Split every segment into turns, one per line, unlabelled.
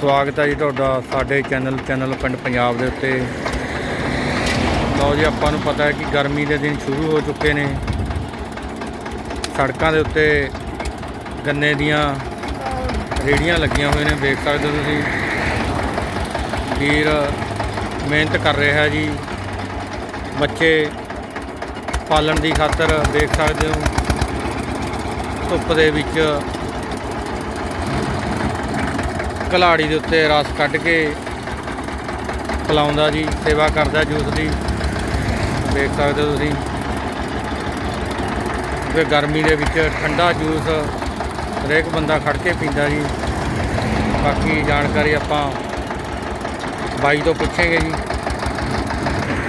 ਸਵਾਗਤ ਹੈ ਜੀ ਤੁਹਾਡਾ ਸਾਡੇ ਚੈਨਲ ਚੈਨਲ ਪਿੰਡ ਪੰਜਾਬ ਦੇ ਉੱਤੇ। ਲਓ ਜੀ, ਆਪਾਂ ਨੂੰ ਪਤਾ ਹੈ ਕਿ ਗਰਮੀ ਦੇ ਦਿਨ ਸ਼ੁਰੂ ਹੋ ਚੁੱਕੇ ਨੇ। ਸੜਕਾਂ ਦੇ ਉੱਤੇ ਗੰਨੇ ਦੀਆਂ ਰੇੜੀਆਂ ਲੱਗੀਆਂ ਹੋਈਆਂ ਨੇ ਵੇਖ ਸਕਦੇ ਹੋ ਤੁਸੀਂ। ਵੀਰ ਮਿਹਨਤ ਕਰ ਰਿਹਾ ਜੀ। ਬੱਚੇ ਪਾਲਣ ਦੀ ਖਾਤਰ ਦੇਖ ਸਕਦੇ ਹੋ। ਧੁੱਪ ਦੇ ਵਿੱਚ ਕਲਾੜੀ ਦੇ ਉੱਤੇ ਰਸ ਕੱਢ ਕੇ ਪਿਲਾਉਂਦਾ ਜੀ ਸੇਵਾ ਕਰਦਾ ਜੂਸ ਦੀ। ਦੇਖ ਸਕਦੇ ਹੋ ਤੁਸੀਂ। ਤੇ ਗਰਮੀ ਦੇ ਵਿੱਚ ਠੰਡਾ ਜੂਸ ਹਰੇਕ ਬੰਦਾ ਖੜ ਕੇ ਪੀਂਦਾ ਜੀ। ਬਾਕੀ ਜਾਣਕਾਰੀ ਆਪਾਂ ਬਾਈ ਤੋਂ ਪੁੱਛਾਂਗੇ ਜੀ।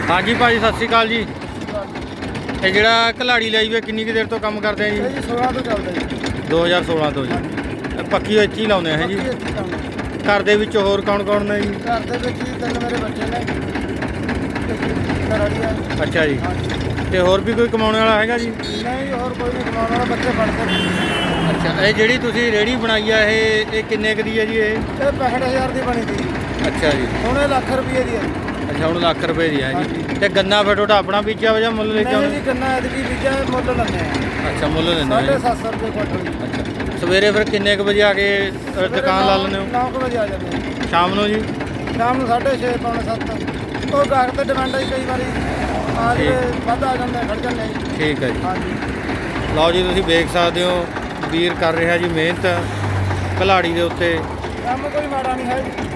ਹਾਂਜੀ ਭਾਜੀ ਸਤਿ ਸ਼੍ਰੀ ਅਕਾਲ ਜੀ। ਇਹ ਜਿਹੜਾ ਕਲਾੜੀ ਲਈ ਵੀ ਕਿੰਨੀ ਕੁ ਦੇਰ ਤੋਂ ਕੰਮ ਕਰਦੇ ਆ ਜੀ?
ਇਹ ਜੀ 16 ਤੋਂ ਚੱਲਦਾ ਜੀ।
2016 ਤੋਂ ਜੀ। ਪੱਕੀ ਉਹ ਇੱਥੇ ਹੀ ਲਾਉਂਦੇ ਆ ਜੀ।
ਬਾਕੀ ਇੱਥੇ ਕੰਮ ਹੈ।
ਘਰ ਦੇ ਵਿੱਚ ਹੋਰ ਕੌਣ ਕੌਣ ਨੇ ਜੀ?
ਘਰ ਦੇ ਵਿੱਚ ਹੀ ਤਿੰਨ ਮੇਰੇ ਬੱਚੇ ਨੇ। ਘਰ ਵਾਲੀ ਆ।
ਅੱਛਾ ਜੀ।
ਹਾਂਜੀ।
ਤੇ ਹੋਰ ਵੀ ਕੋਈ ਕਮਾਉਣ ਵਾਲਾ ਹੈਗਾ ਜੀ?
ਨਹੀਂ ਹੋਰ ਕੋਈ ਨਹੀਂ ਕਮਾਉਣ ਵਾਲਾ ਬੱਚੇ ਪੜ੍ਹਦੇ ਨੇ।
ਅੱਛਾ ਇਹ ਜਿਹੜੀ ਤੁਸੀਂ ਰੇੜੀ ਬਣਾਈ ਆ ਇਹ ਇਹ ਕਿੰਨੇ ਕੁ ਦੀ ਹੈ ਜੀ ਇਹ?
ਇਹ 65000 ਦੀ ਬਣੀ ਸੀ।
ਅੱਛਾ ਜੀ।
ਹੁਣ ਇਹ ਲੱਖ ਰੁਪਏ ਦੀ ਹੈ
ਅੱਛਾ ਹੁਣ ਲੱਖ ਰੁਪਏ ਦੀ ਹੈ ਜੀ। ਤੇ ਗੰਨਾ ਫਿਰ ਤੁਹਾਡਾ ਆਪਣਾ ਬੀਜਿਆ ਵਾ ਜਾਂ ਮੁੱਲ ਲੈ ਕੇ
ਨਹੀਂ
ਆਉਂਦੇ?
ਜੀ ਗੰਨਾ ਐਤਕੀ ਬੀਜਾ ਮੁੱਲ ਲੈਂਦੇ ਆ।
ਅੱਛਾ ਮੁੱਲ ਲੈਂਦੇ ਹੋ ਜੀ।
750 ਰੁਪਏ ਕੁਇੰਟਲ। ਜੀ
ਅੱਛਾ। ਸਵੇਰੇ ਫਿਰ ਕਿੰਨੇ ਕੁ ਵਜੇ ਆ ਕੇ ਅ, ਦੁਕਾਨ ਲਾ ਲੈਂਦੇ ਹੋ?
9 ਵਜੇ ਆ ਜਾਂਦੇ ਆ।
ਸ਼ਾਮ ਨੂੰ ਜੀ?
ਸ਼ਾਮ ਨੂੰ 6:30 ਪੌਣੇ 7 ਉਹ ਗਾਹਕ ਤੇ ਡਿਮਾਂਡ ਹੈ ਜੀ, ਕਈ ਵਾਰੀ। ਆ ਜੇ ਵੱਧ ਆ ਜਾਂਦੇ ਖੜ ਜਾਂਦੇ ਆ ਜੀ।
ਠੀਕ ਹੈ ਜੀ।
ਹਾਂਜੀ।
ਲਓ ਜੀ ਤੁਸੀਂ ਵੇਖ ਸਕਦੇ ਹੋ ਵੀਰ ਕਰ ਰਿਹਾ ਜੀ ਮਿਹਨਤ ਕਲਾੜੀ ਦੇ ਉੱਤੇ।
ਕੰਮ ਕੋਈ ਮਾੜਾ ਨਹੀਂ ਹੈ ਜੀ।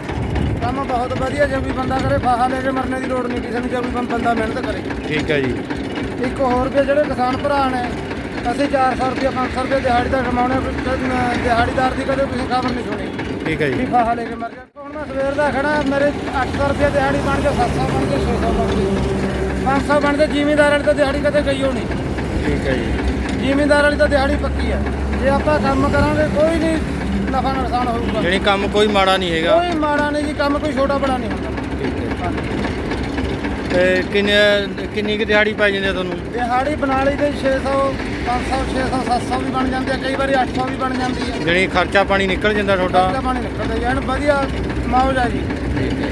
ਕੰਮ ਬਹੁਤ ਵਧੀਆ ਜੇ ਵੀ ਬੰਦਾ ਕਰੇ ਫਾਹਾ ਲੈ ਕੇ ਮਰਨੇ ਦੀ ਲੋੜ ਨਹੀਂ ਕਿਸੇ ਨੂੰ ਜੇ ਵੀ ਬੰਦਾ ਮਿਹਨਤ ਕਰੇ।
ਠੀਕ ਹੈ ਜੀ।
ਇੱਕ ਹੋਰ ਵੀ ਜਿਹੜੇ ਕਿਸਾਨ ਭਰਾ ਨੇ ਅਸੀਂ 400 ਰੁਪਏ 500 ਰੁਪਏ ਦਿਹਾੜੀ ਦਾ ਕਮਾਉਣੇ ਦਿਹਾੜੀਦਾਰ ਦੀ ਕਦੇ ਤੁਸੀਂ ਖਬਰ ਨਹੀਂ ਸੁਣੀ।
ਠੀਕ ਹੈ ਜੀ।
ਫਾਹਾ ਲੈ ਕੇ ਮਰ ਗਿਆ। ਹੁਣ ਮੈਂ ਸਵੇਰ ਦਾ ਖੜਾ ਮੇਰੇ 800 ਰੁਪਏ ਦਿਹਾੜੀ ਬਣ ਕੇ 700 ਬਣ ਕੇ 600 ਬਣ ਕੇ 500 ਬਣ ਕੇ ਜ਼ਿਮੀਂਦਾਰ ਵਾਲੀ ਤਾਂ ਦਿਹਾੜੀ ਕਦੇ ਗਈ ਹੋਣੀ।
ਠੀਕ ਹੈ ਜੀ।
ਜ਼ਿਮੀਂਦਾਰ ਵਾਲੀ ਤਾਂ ਦਿਹਾੜੀ ਪੱਕੀ ਹੈ। ਜੇ ਆਪਾਂ ਕੰਮ ਕਰਾਂਗੇ ਕੋਈ ਨਹੀਂ ਨਫਾ ਨੁਕਸਾਨ ਹੋਊਗਾ।
ਜਿਹੜੀ ਕੰਮ ਕੋਈ ਮਾੜਾ ਨਹੀਂ ਹੈਗਾ।
ਕੋਈ ਮਾੜਾ ਨਹੀਂ ਜੀ ਕੰਮ ਕੋਈ ਛੋਟਾ ਬੜਾ ਨਹੀਂ ਹੁੰਦਾ।
ਠੀਕ ਹੈ। ਤੇ ਕਿੰਨੇ ਕਿੰਨੀ ਕੁ ਦਿਹਾੜੀ ਪੈ ਜਾਂਦੀ ਹੈ ਤੁਹਾਨੂੰ?
ਦਿਹਾੜੀ ਬਣਾ ਲਈ ਤੇ 600 500 600 700 ਵੀ ਬਣ ਜਾਂਦੀ ਹੈ ਕਈ ਵਾਰੀ 800 ਵੀ ਬਣ ਜਾਂਦੀ ਹੈ
ਜਿਹੜੀ ਖਰਚਾ ਪਾਣੀ ਨਿਕਲ ਜਾਂਦਾ ਤੁਹਾਡਾ?
ਖਰਚਾ ਪਾਣੀ ਨਿਕਲਦਾ ਜੀ ਐਨ ਵਧੀਆ ਮੌਜ ਆ ਜੀ।
ਠੀਕ ਹੈ।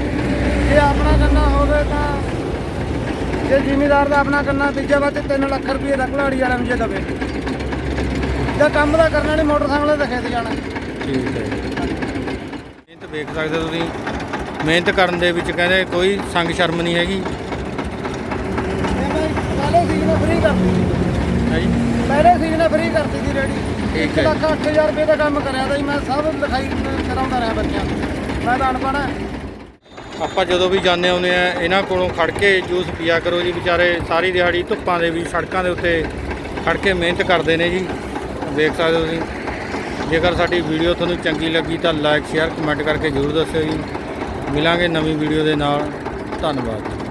ਜੇ ਆਪਣਾ ਕਰਨਾ ਹੋਵੇ ਤਾਂ ਜੇ ਜ਼ਿਮੀਦਾਰ ਦਾ ਆਪਣਾ ਕਰਨਾ ਬੀਜਾ ਵਾ ਤੇ 3 ਲੱਖ ਰੁਪਏ ਦਾ ਘਲਾੜੀ ਵਾਲਾ ਨੂੰ ਜੇ ਦਵੇ ਜੇ ਕੰਮ ਦਾ ਕਰਨਾ ਨਹੀਂ ਮੋਟਰਸਾਈਕਲ ਤੇ ਖੇਤ ਜਾਣਾ।
ਠੀਕ ਹੈ। ਮਿਹਨਤ ਵੇਖ ਸਕਦੇ ਹੋ ਤੁਸੀਂ। ਮਿਹਨਤ ਕਰਨ ਦੇ ਵਿੱਚ ਕਹਿੰਦੇ ਕੋਈ ਸੰਗ ਸ਼ਰਮ ਨਹੀਂ ਹੈਗੀ।
ਸੀਜ਼ਨ ਫ੍ਰੀ ਕਰਤੀ। ਸੀ
ਹੈ ਜੀ
ਪਹਿਲੇ ਸੀਜ਼ਨ ਫ੍ਰੀ ਕਰਤੀ ਸੀ ਰੈਡੀ
ਠੀਕ
1
ਹੈ।
ਲੱਖ 8000 ਰੁਪਏ ਦਾ ਕੰਮ ਕਰਿਆ ਤਾਂ ਜੀ ਮੈਂ ਸਭ ਲਿਖਾਈ ਕਰਾਉਂਦਾ ਰਿਹਾ ਬੱਚਿਆਂ ਨੂੰ। ਮੈਂ ਤਾਂ ਅਨਪੜ੍ਹ ਹਾਂ।
ਆਪਾਂ ਜਦੋਂ ਵੀ ਜਾਂਦੇ ਆਉਂਦੇ ਆ ਇਹਨਾਂ ਕੋਲੋਂ ਖੜ ਕੇ ਜੂਸ ਪੀਆ ਕਰੋ ਜੀ ਵਿਚਾਰੇ ਸਾਰੀ ਦਿਹਾੜੀ ਧੁੱਪਾਂ ਦੇ ਵੀ ਸੜਕਾਂ ਦੇ ਉੱਤੇ ਖੜ ਕੇ ਮਿਹਨਤ ਕਰਦੇ ਨੇ ਜੀ। ਦੇਖ ਸਕਦੇ ਹੋ ਤੁਸੀਂ। ਜੇਕਰ ਸਾਡੀ ਵੀਡੀਓ ਤੁਹਾਨੂੰ ਚੰਗੀ ਲੱਗੀ ਤਾਂ ਲਾਈਕ ਸ਼ੇਅਰ ਕਮੈਂਟ ਕਰਕੇ ਜ਼ਰੂਰ ਦੱਸਿਓ ਜੀ। ਮਿਲਾਂਗੇ ਨਵੀਂ ਵੀਡੀਓ ਦੇ ਨਾਲ। ਧੰਨਵਾਦ।